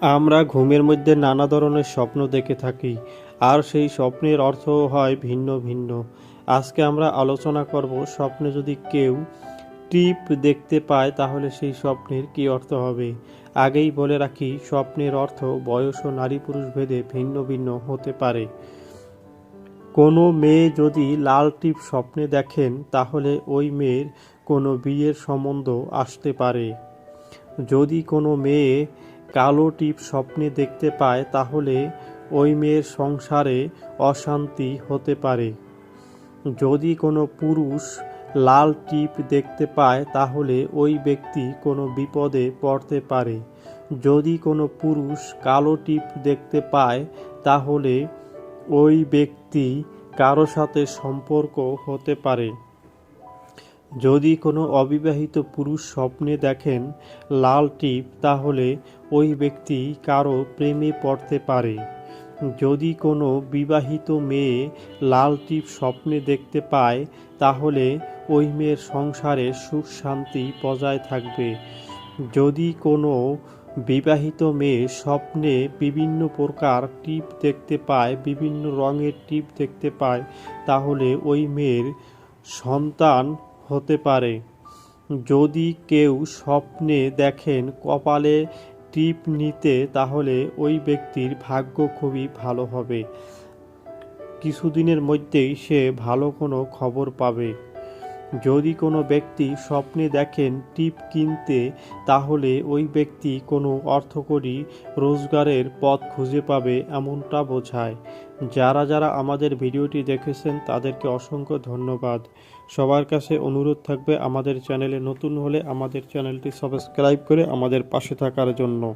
আমরা ঘুমের মধ্যে নানা ধরনের স্বপ্ন দেখে থাকি, আর সেই স্বপ্নের অর্থ হয় ভিন্ন ভিন্ন। আজকে আমরা আলোচনা করব স্বপ্নে যদি কেউ টিপ দেখতে পায়, তাহলে সেই স্বপ্নের কী অর্থ হবে? আগেই বলে রাখি, স্বপ্নের অর্থ বয়স ও নারী পুরুষ ভেদে ভিন্ন ভিন্ন হতে পারে। কোনো মেয়ে যদি লাল টিপ স্বপ্নে দেখেন, তাহলে ওই মেয়ের কোনো বিয়ের সম্বন্ধ আসতে পারে। যদি কোনো মেয়ে কালো টিপ স্বপ্নে দেখতে পায় তাহলে ওই মেয়ের সংসারে অশান্তি হতে পারে। যদি কোনো পুরুষ লাল টিপ দেখতে পায় তাহলে ওই ব্যক্তি কোনো বিপদে পড়তে পারে। যদি কোনো পুরুষ কালো টিপ দেখতে পায় তাহলে ওই ব্যক্তি কারও সাথে সম্পর্ক হতে পারে। যদি কোনো অবিবাহিত পুরুষ স্বপ্নে দেখেন লাল টিপ, তাহলে ওই ব্যক্তি কারও প্রেমে পড়তে পারে। যদি কোনো বিবাহিত মেয়ে লাল টিপ স্বপ্নে দেখতে পায়, তাহলে ওই মেয়ের সংসারে সুখ শান্তি বজায় থাকবে। যদি কোনো বিবাহিত মেয়ে স্বপ্নে বিভিন্ন প্রকার টিপ দেখতে পায়, বিভিন্ন রঙের টিপ দেখতে পায়, তাহলে ওই মেয়ের সন্তান হতে পারে। যদি কেউ স্বপ্নে দেখেন কপালে টিপ নিতে, তাহলে ওই ব্যক্তির ভাগ্য খুবই ভালো হবে। কিছুদিনের মধ্যেই সে ভালো কোনো খবর পাবে। যদি কোনো ব্যক্তি স্বপ্নে দেখেন টিপ কিনতে, তাহলে ওই ব্যক্তি কোনো অর্থকরী রোজগারের পথ খুঁজে পাবে এমনটা বোঝায়। যারা যারা আমাদের ভিডিওটি দেখেছেন, তাদেরকে অসংখ্য ধন্যবাদ। সবার কাছে অনুরোধ থাকবে আমাদের চ্যানেলে নতুন হলে আমাদের চ্যানেলটি সাবস্ক্রাইব করে আমাদের পাশে থাকার জন্য।